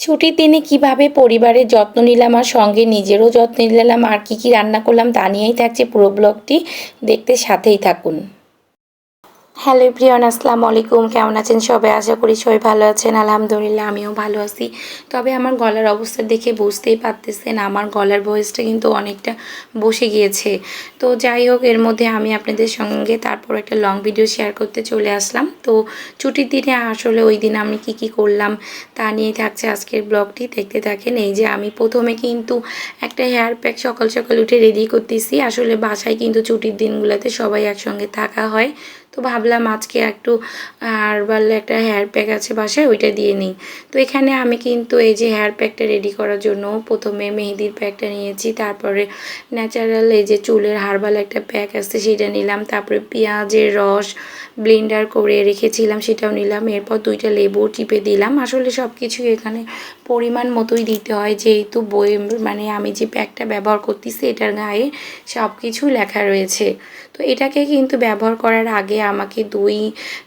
ছুটির দিনে কীভাবে পরিবারের যত্ন নিলাম আর সঙ্গে নিজেরও যত্ন নিলাম, আর কি কি রান্না করলাম তা নিয়েই থাকছে পুরো ব্লগটি। দেখতে সাথেই থাকুন। হ্যালো প্রিয়ন আসসালামু আলাইকুম। কেমন আছেন সবাই? আশা করি সবাই ভালো আছেন। আলহামদুলিল্লাহ, আমিও ভালো আছি। তবে আমার গলার অবস্থা দেখে বুঝতেই পারতেছেন, আমার গলার ভয়েসটা কিন্তু অনেকটা বসে গিয়েছে। তো যাই হোক, এর মধ্যে আমি আপনাদের সঙ্গে তারপর একটা লং ভিডিও শেয়ার করতে চলে আসলাম। তো ছুটির দিনে আসলে ওই দিন আমি কি কি করলাম তা নিয়ে থাকছে আজকের ব্লগটি দেখতে থাকেন, এই যে আমি প্রথমে কিন্তু একটা হেয়ার প্যাক সকাল সকাল উঠে রেডি করতেছি। আসলে বাসায় কিন্তু ছুটির দিনগুলোতে সবাই একসঙ্গে থাকা হয়। তো ভাবলাম আজকে একটু হার্বাল একটা হেয়ার প্যাক আছে বাসায়, ওইটা দিয়ে নিই। তো এখানে আমি কিন্তু এই যে হেয়ার প্যাকটা রেডি করার জন্য প্রথমে মেহেদির প্যাকটা নিয়েছি, তারপরে ন্যাচারাল এই যে চুলের হার্বাল একটা প্যাক আছে সেটা নিলাম, তারপরে পেঁয়াজের রস ব্লেন্ডার করে রেখেছিলাম সেটাও নিলাম, এরপর দুইটা লেবু চিপে দিলাম। আসলে সব কিছু এখানে পরিমাণ মতোই দিতে হয়, যেহেতু বই মানে আমি যে প্যাকটা ব্যবহার করতেছি এটার গায়ে সব কিছু লেখা রয়েছে। তো এটাকে কিন্তু ব্যবহার করার আগে আমাকে দুই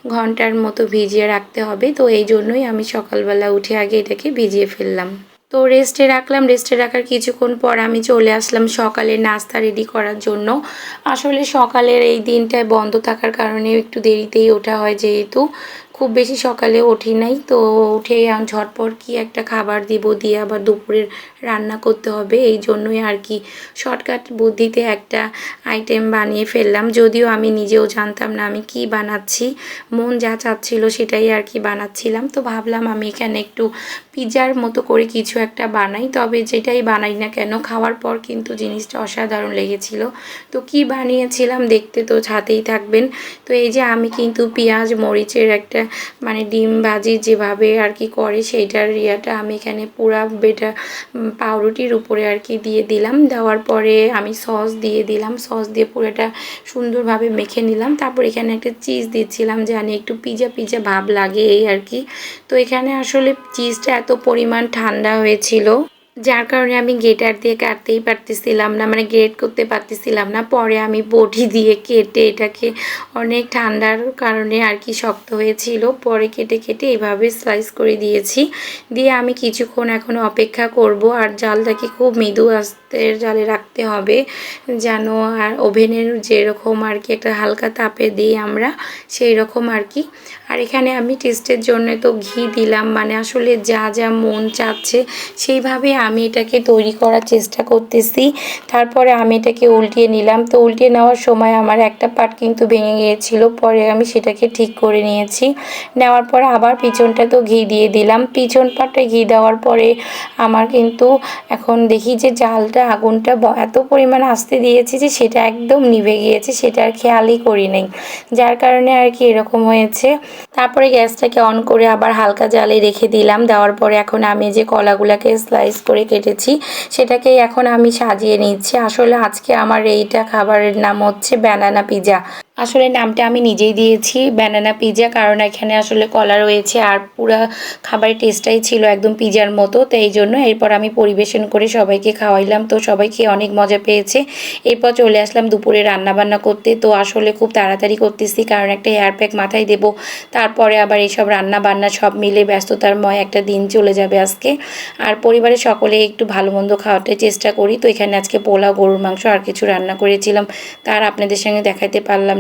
ঘণ্টার মতো ভিজিয়ে রাখতে হবে। তো এই জন্যই আমি সকালবেলা উঠে আগে এটাকে ভিজিয়ে ফেললাম। তো রেস্টে রাখলাম রেস্টে রাখার কিছুক্ষণ পর আমি চলে আসলাম সকালে নাস্তা রেডি করার জন্য। আসলে সকালের এই দিনটায় বন্ধ থাকার কারণে একটু দেরিতেই ওঠা হয় যেহেতু। খুব বেশি সকালে উঠি নাই, তো উঠে আমি ঝটপট কি একটা খাবার দিব দিয়ে আবার দুপুরের রান্না করতে হবে, এই জন্যই আর কি শর্টকাট বুদ্ধিতে একটা আইটেম বানিয়ে ফেললাম। যদিও আমি নিজেও জানতাম না আমি কি বানাচ্ছি, মন যা চাচ্ছিল সেটাই আর কি বানাচ্ছিলাম। তো ভাবলাম আমি এখানে একটু পিজার মতো করে কিছু একটা বানাই, তবে যেটাই বানাই না কেন, খাওয়ার পর কিন্তু জিনিসটা অসাধারণ লেগেছিল। তো কি বানিয়েছিলাম দেখতে তো ছাতেই থাকবেন। তো এই যে আমি কিন্তু পেঁয়াজ, মরিচের একটা মানে ডিম ভাজি যেভাবে আর কি করে, সেইটার ইয়াটা আমি এখানে পুরা বেটা পাউরুটির উপরে আর কি দিয়ে দিলাম। দেওয়ার পরে আমি সস দিয়ে দিলাম। সস দিয়ে পুরোটা সুন্দরভাবে মেখে নিলাম। তারপর এখানে একটা চিজ দিচ্ছিলাম জানি একটু পিজা পিজা ভাব লাগে এই আর কি। তো এখানে আসলে চিজটা এত পরিমাণ ঠান্ডা হয়েছিল। যার কারণে আমি গেটার দিয়ে কাটতেই পারতেছিলাম না মানে গ্রেট করতে পারতেছিলাম না। পরে আমি বটি দিয়ে কেটে এটাকে অনেক ঠান্ডার কারণে আর কি শক্ত হয়েছিল। পরে কেটে কেটে এভাবে স্লাইস করে দিয়েছি। দিয়ে আমি কিছুক্ষণ এখন অপেক্ষা করব। আর জালটাকে খুব মৃদু আস্তের জালে রাখতে হবে। যেন আর ওভেনের যেরকম আর কি একটা হালকা তাপে দিই আমরা সেই রকম আর কি। আর এখানে আমি টেস্টের জন্য তো ঘি দিলাম মানে আসলে যা যা মন চাচ্ছে সেইভাবে আমি এটাকে তৈরি করার চেষ্টা করতেছি। তারপরে আমি এটাকে উল্টিয়ে নিলাম। তো উল্টিয়ে নেওয়ার সময় আমার একটা পার্ট কিন্তু ভেঙে গিয়েছিল, পরে আমি সেটাকে ঠিক করে নিয়েছি। নেওয়ার পরে আবার পিছনটা তো ঘি দিয়ে দিলাম। পিছন পাটটা ঘি দেওয়ার পরে আমার কিন্তু এখন দেখি যে জালটা, আগুনটা এত পরিমাণ আসতে দিয়েছি যে সেটা একদম নিভে গিয়েছে, সেটা আর খেয়ালই করি নেই যার কারণে আর কি এরকম হয়েছে। তারপরে গ্যাসটাকে অন করে আবার হালকা জালে রেখে দিলাম। দেওয়ার পরে এখন আমি যে কলাগুলাকে স্লাইস করে কেটেছি, সেটাকেই এখন আমি সাজিয়ে নিচ্ছি। আসলে আজকে আমার এইটা খাবারের নাম হচ্ছে ব্যানানা পিজা আসলে নামটা আমি নিজেই দিয়েছি ব্যানানা পিজা কারণ এখানে আসলে কলা রয়েছে আর পুরো খাবারের টেস্টটাই ছিল একদম পিজার মতো। তো এই জন্য এরপর আমি পরিবেশন করে সবাইকে খাওয়াইলাম। তো সবাই খেয়ে অনেক মজা পেয়েছে। এরপর চলে আসলাম দুপুরে রান্নাবান্না করতে। তো আসলে খুব তাড়াতাড়ি করতেছি, কারণ একটা হেয়ার প্যাক মাথায় দেবো। তারপরে আবার এইসব রান্না বান্না সব মিলে ব্যস্ততারময় একটা দিন চলে যাবে আজকে। আর পরিবারের সকলে একটু ভালো মন্দ খাওয়াতে চেষ্টা করি। তো এখানে আজকে পোলাও, গরুর মাংস আর কিছু রান্না করেছিলাম। তার আপনাদের সঙ্গে দেখাতে পারলাম